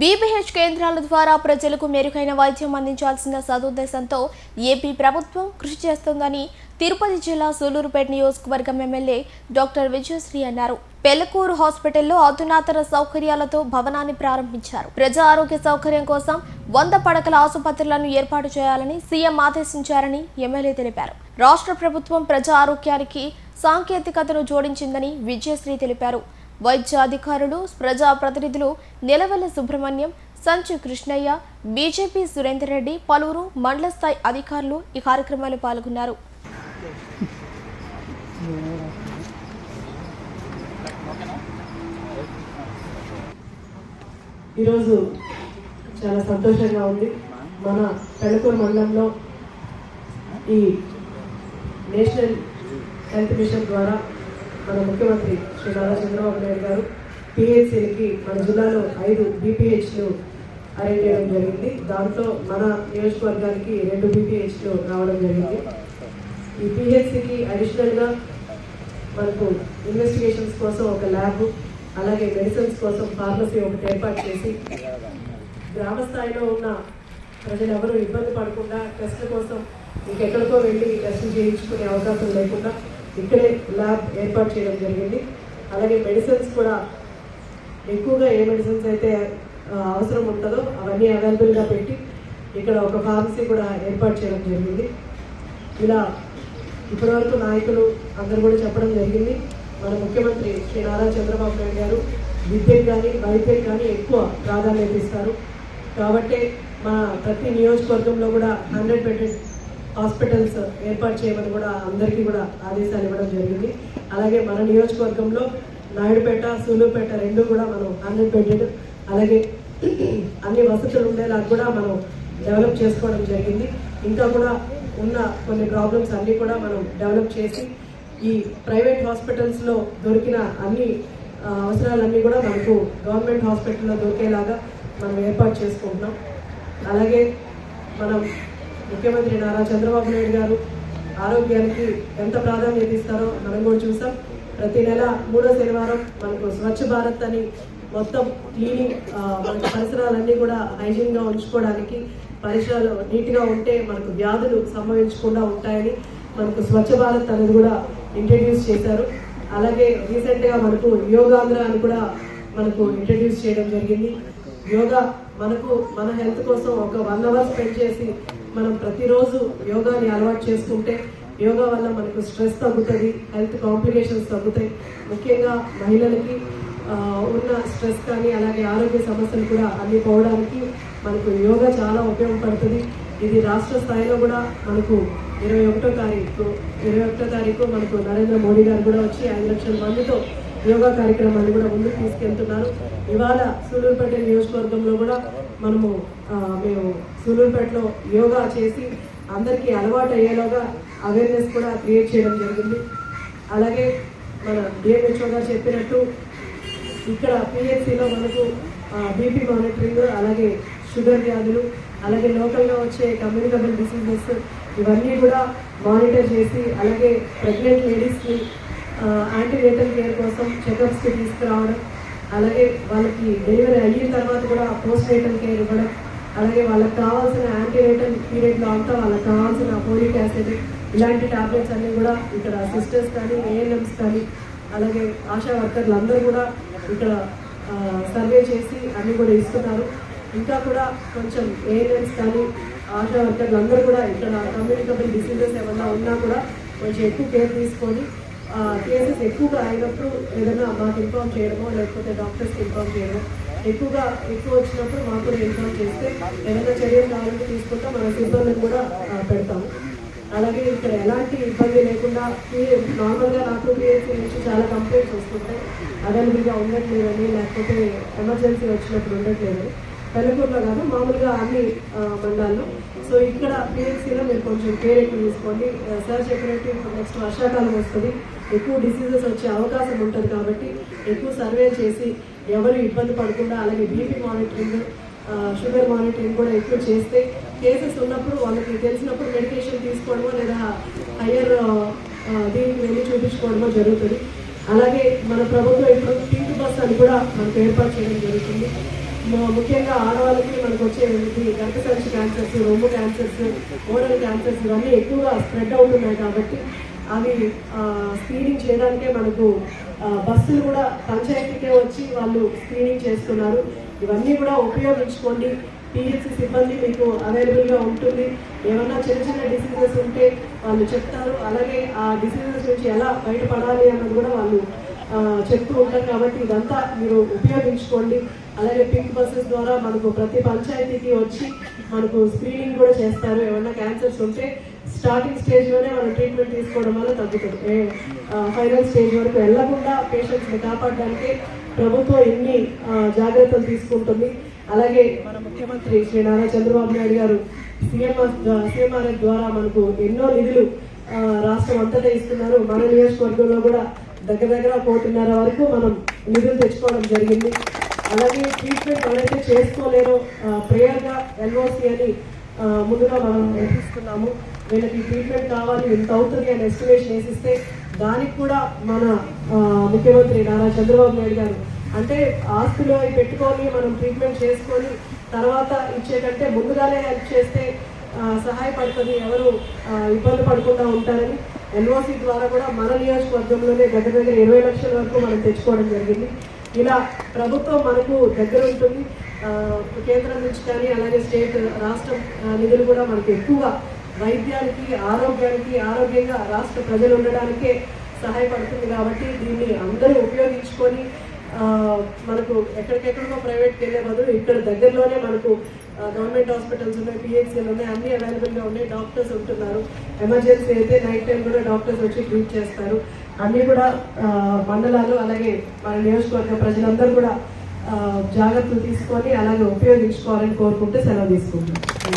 BBH కేంద్రాల ద్వారా ప్రజలకు మెరుగైన వైద్యం అందించాల్సిన సదుద్దేశంతో ఏపీ ప్రభుత్వం కృషి చేస్తోందని తిరుపతి జిల్లా సూలూరుపేట నియోజకవర్గం ఎమ్మెల్యే డాక్టర్ విజయశ్రీ అన్నారు. పెళ్ళకూరు హాస్పిటల్లో అధునాతన సౌకర్యాలతో భవనాన్ని ప్రారంభించారు. ప్రజా ఆరోగ్య సౌకర్యం కోసం వంద పడకల ఆసుపత్రులను ఏర్పాటు చేయాలని సీఎం ఆదేశించారని ఎమ్మెల్యే తెలిపారు. రాష్ట్ర ప్రభుత్వం ప్రజా ఆరోగ్యానికి సాంకేతికతను జోడించిందని విజయశ్రీ తెలిపారు. వైద్యాధికారులు ప్రజాప్రతినిధులు ప్రజా ప్రతినిధులు నిలవెల్ల సుబ్రహ్మణ్యం సంచు కృష్ణయ్య బీజేపీ సురేందర్ రెడ్డి పలువురు మండల స్థాయి అధికారులు ఈ కార్యక్రమంలో పాల్గొన్నారు. ఈరోజు చాలా సంతోషంగా ఉంది. మన తణుకూరు మండలంలో ఈ నేషనల్ హెల్త్ మిషన్ ద్వారా మన ముఖ్యమంత్రి శ్రీ నారా చంద్రబాబు నాయుడు గారు పిహెచ్సిలకి మన జిల్లాలో ఐదు బీపీహెచ్లు అరేంజ్ చేయడం జరిగింది. దాంతో మన నియోజకవర్గానికి రెండు బీపీహెచ్లు రావడం జరిగింది. ఈ పిహెచ్సికి అడిషనల్గా మనకు ఇన్వెస్టిగేషన్స్ కోసం ఒక ల్యాబ్ అలాగే మెడిసిన్స్ కోసం ఫార్మసీ ఒకటి ఏర్పాటు చేసి గ్రామ స్థాయిలో ఉన్న ప్రజలు ఎవరు ఇబ్బంది పడకుండా టెస్టుల కోసం ఇంకెక్కడికో వెళ్ళి టెస్టులు చేయించుకునే అవకాశం లేకుండా ఇక్కడే ల్యాబ్ ఏర్పాటు చేయడం జరిగింది. అలాగే మెడిసిన్స్ కూడా ఎక్కువగా ఏ మెడిసిన్స్ అయితే అవసరం ఉంటుందో అవన్నీ అవైలబుల్గా పెట్టి ఇక్కడ ఒక ఫార్మసీ కూడా ఏర్పాటు చేయడం జరిగింది. ఇలా ఇప్పటివరకు నాయకులు అందరూ కూడా చెప్పడం జరిగింది. మన ముఖ్యమంత్రి శ్రీ నారా చంద్రబాబు నాయుడు గారు విద్యకు కానీ వైద్యం కానీ ఎక్కువ ప్రాధాన్యత ఇస్తారు. కాబట్టి మా ప్రతి నియోజకవర్గంలో కూడా హండ్రెడ్ బెడెడ్ హాస్పిటల్స్ ఏర్పాటు చేయమని కూడా అందరికీ కూడా ఆదేశాలు ఇవ్వడం జరిగింది. అలాగే మన నియోజకవర్గంలో నాయుడుపేట సూలూపేట రెండు కూడా మనం హండ్రెడ్ బెడెడ్ అలాగే అన్ని వసతులు ఉండేలా కూడా మనం డెవలప్ చేసుకోవడం జరిగింది. ఇంకా కూడా ఉన్న కొన్ని ప్రాబ్లమ్స్ అన్నీ కూడా మనం డెవలప్ చేసి ఈ ప్రైవేట్ హాస్పిటల్స్లో దొరికిన అన్ని అవసరాలన్నీ కూడా మనకు గవర్నమెంట్ హాస్పిటల్లో దొరికేలాగా మనం ఏర్పాటు చేసుకుంటున్నాం. అలాగే మనం ముఖ్యమంత్రి నారా చంద్రబాబు నాయుడు గారు ఆరోగ్యానికి ఎంత ప్రాధాన్యత ఇస్తారో మనం కూడా చూసాం. ప్రతి నెల మూడో శనివారం మనకు స్వచ్ఛ భారత్ అని మొత్తం క్లీనింగ్ మన పరిసరాలన్నీ కూడా హైజీన్గా ఉంచుకోవడానికి పరిసరాలు నీట్గా ఉంటే మనకు వ్యాధులు సంభవించకుండా ఉంటాయని మనకు స్వచ్ఛ భారత్ అనేది కూడా ఇంట్రడ్యూస్ చేశారు. అలాగే రీసెంట్గా మనకు యోగాంధ్ర అని కూడా మనకు ఇంట్రడ్యూస్ చేయడం జరిగింది. యోగా మనకు మన హెల్త్ కోసం ఒక వన్ అవర్ స్పెండ్ చేసి మనం ప్రతిరోజు యోగాని అలవాటు చేసుకుంటే యోగా వల్ల మనకు స్ట్రెస్ తగ్గుతుంది హెల్త్ కాంప్లికేషన్స్ తగ్గుతాయి. ముఖ్యంగా మహిళలకి ఉన్న స్ట్రెస్ కానీ అలాగే ఆరోగ్య సమస్యలు కూడా అన్ని పోవడానికి మనకు యోగా చాలా ఉపయోగపడుతుంది. ఇది రాష్ట్ర స్థాయిలో కూడా మనకు ఇరవై ఒకటో తారీఖు ఇరవై ఒకటో తారీఖు మనకు నరేంద్ర మోడీ గారు కూడా వచ్చి ఐదు లక్షల మందితో యోగా కార్యక్రమాన్ని కూడా ముందుకు తీసుకెళ్తున్నారు. ఇవాళ సూలూరుపేట నియోజకవర్గంలో కూడా మనము మేము సూలూరుపేటలో యోగా చేసి అందరికీ అలవాటు అయ్యేలాగా అవేర్నెస్ కూడా క్రియేట్ చేయడం జరిగింది. అలాగే మన డిఎంహెచ్ఓ గారు చెప్పినట్టు ఇక్కడ పిహెచ్సిలో మనకు బీపీ మానిటరింగ్ అలాగే షుగర్ వ్యాధులు అలాగే లోకల్గా వచ్చే కమ్యూనికబుల్ డిసీజెస్ ఇవన్నీ కూడా మానిటర్ చేసి అలాగే ప్రెగ్నెంట్ లేడీస్కి యాంటీనేటల్ కేర్ కోసం చెకప్స్కి తీసుకురావడం అలాగే వాళ్ళకి డెలివరీ అయిన తర్వాత కూడా పోస్ట్నేటల్ కేర్ ఇవ్వడం అలాగే వాళ్ళకి కావాల్సిన యాంటీనేటల్ పీరియడ్లో అంతా వాళ్ళకి కావాల్సిన పోలిక్ యాసిడ్ ఇలాంటి టాబ్లెట్స్ అన్నీ కూడా ఇక్కడ సిస్టర్స్ కానీ ఏఎన్ఎంస్ కానీ అలాగే ఆశా వర్కర్లు అందరూ కూడా ఇక్కడ సర్వే చేసి అన్నీ కూడా ఇస్తున్నారు. ఇంకా కూడా కొంచెం ఏఎన్ఎంస్ కానీ ఆశా వర్కర్లు అందరూ కూడా ఇక్కడ కమ్యూనికబుల్ డిసీజెస్ ఏమన్నా ఉన్నా కూడా కొంచెం ఎక్కువ కేర్ తీసుకొని కేసెస్ ఎక్కువగా అయినప్పుడు ఏదైనా మాకు ఇన్ఫామ్ చేయడమో లేకపోతే డాక్టర్స్కి ఇన్ఫామ్ చేయడమో ఎక్కువగా ఎక్కువ వచ్చినప్పుడు మాకు కూడా ఇన్ఫామ్ చేస్తే ఏదైనా చర్యలు కావాలంటే తీసుకుంటే మన సిబ్బందిని కూడా పెడతాం పెడతాము. అలాగే ఇక్కడ ఎలాంటి ఇబ్బంది లేకుండా నార్మల్గా నాకు పిఎస్సీ నుంచి చాలా కంప్లైంట్స్ వస్తుంటాయి. అవైలబుల్గా ఉండట్లేదని లేకపోతే ఎమర్జెన్సీ వచ్చినప్పుడు ఉండట్లేదని. పెళ్ళకూరులో కాదు మామూలుగా అన్ని మండలాల్లో. సో ఇక్కడ పిఎస్సీలో మీరు కొంచెం కేర్ ఎక్కువ తీసుకోండి. సార్ చెప్పినట్టు ఇప్పుడు నెక్స్ట్ వర్షాకాలం వస్తుంది. ఎక్కువ డిసీజెస్ వచ్చే అవకాశం ఉంటుంది కాబట్టి ఎక్కువ సర్వే చేసి ఎవరు ఇబ్బంది పడకుండా అలాగే బీపీ మానిటరింగ్ షుగర్ మానిటరింగ్ కూడా ఎక్కువ చేస్తే కేసెస్ ఉన్నప్పుడు వాళ్ళకి తెలిసినప్పుడు మెడికేషన్ తీసుకోవడమో లేదా హయ్యర్ దీనికి వెళ్ళి చూపించుకోవడమో జరుగుతుంది. అలాగే మన ప్రభుత్వం ఇప్పుడు పింక్ బస్ అని కూడా మనకు ఏర్పాటు చేయడం జరుగుతుంది. ముఖ్యంగా ఆడవాళ్ళకి మనకు వచ్చే ఇది గర్భసంచి క్యాన్సర్స్ రొమ్ము క్యాన్సర్స్ ఓరల్ క్యాన్సర్స్ ఇవన్నీ ఎక్కువగా స్ప్రెడ్ అవుతున్నాయి కాబట్టి అవి స్క్రీనింగ్ చేయడానికే మనకు బస్సులు కూడా పంచాయతీకే వచ్చి వాళ్ళు స్క్రీనింగ్ చేస్తున్నారు. ఇవన్నీ కూడా ఉపయోగించుకోండి. పిహెచ్సి సిబ్బంది మీకు అవైలబుల్గా ఉంటుంది. ఏమన్నా చిన్న చిన్న డిసీజెస్ ఉంటే వాళ్ళు చెప్తారు. అలాగే ఆ డిసీజెస్ నుంచి ఎలా బయటపడాలి అన్నది కూడా వాళ్ళు చెప్తూ ఉంటారు కాబట్టి ఇదంతా మీరు ఉపయోగించుకోండి. అలాగే పింక్ బస్సెస్ ద్వారా మనకు ప్రతి పంచాయతీకి వచ్చి మనకు స్క్రీనింగ్ కూడా చేస్తారు. ఏమన్నా క్యాన్సర్స్ ఉంటే స్టార్టింగ్ స్టేజ్లోనే మనం ట్రీట్మెంట్ తీసుకోవడం వల్ల తగ్గుతుంది. ఫైనల్ స్టేజ్ వరకు వెళ్ళకుండా పేషెంట్స్ని కాపాడడానికి ప్రభుత్వం ఎన్ని జాగ్రత్తలు తీసుకుంటుంది. అలాగే మన ముఖ్యమంత్రి శ్రీ నారా చంద్రబాబు నాయుడు గారు సీఎంఆర్ సీఎంఆర్ఎఫ్ ద్వారా మనకు ఎన్నో నిధులు రాష్ట్రం అంతటా ఇస్తున్నారు. మన నియోజకవర్గంలో కూడా దగ్గర దగ్గర కోటిన్నర వరకు మనం నిధులు తెచ్చుకోవడం జరిగింది. అలాగే ట్రీట్మెంట్ ఎవరైతే చేసుకోలేరో ప్రేయర్గా ఎల్ఓసి అని ముందుగా మనం నేర్పిస్తున్నాము. వీళ్ళకి ట్రీట్మెంట్ కావాలి ఇంత అవుతుంది అని ఎస్టిమేషన్ వేసిస్తే దానికి కూడా మన ముఖ్యమంత్రి నారా చంద్రబాబు నాయుడు గారు. అంటే ఆస్తులు అవి పెట్టుకొని మనం ట్రీట్మెంట్ చేసుకొని తర్వాత ఇచ్చేటంటే ముందుగానే హెల్ప్ చేస్తే సహాయపడుతుంది ఎవరు ఇబ్బంది పడకుండా ఉంటారని ఎన్ఓసి ద్వారా కూడా మన నియోజకవర్గంలోనే దగ్గర దగ్గర ఇరవై లక్షల వరకు మనం తెచ్చుకోవడం జరిగింది. ఇలా ప్రభుత్వం మనకు దగ్గర ఉంటుంది. కేంద్రం నుంచి కానీ అలాగే స్టేట్ రాష్ట్రం నిధులు కూడా మనకు ఎక్కువగా వైద్యానికి ఆరోగ్యానికి ఆరోగ్యంగా రాష్ట్ర ప్రజలు ఉండడానికే సహాయపడుతుంది కాబట్టి దీన్ని అందరూ ఉపయోగించుకొని మనకు ఎక్కడికెక్కడికో ప్రైవేట్కి వెళ్ళే బదులు ఇక్కడ దగ్గరలోనే మనకు గవర్నమెంట్ హాస్పిటల్స్ ఉన్నాయి పిహెచ్సీలు ఉన్నాయి అన్ని అవైలబుల్గా ఉన్నాయి డాక్టర్స్ ఉంటున్నారు. ఎమర్జెన్సీ అయితే నైట్ టైం కూడా డాక్టర్స్ వచ్చి ట్రీట్ చేస్తారు. అన్నీ కూడా మండలాలు అలాగే మన నియోజకవర్గ ప్రజలందరూ కూడా జాగ్రత్తలు తీసుకొని అలాగే ఉపయోగించుకోవాలని కోరుకుంటే సెలవు తీసుకుంటాం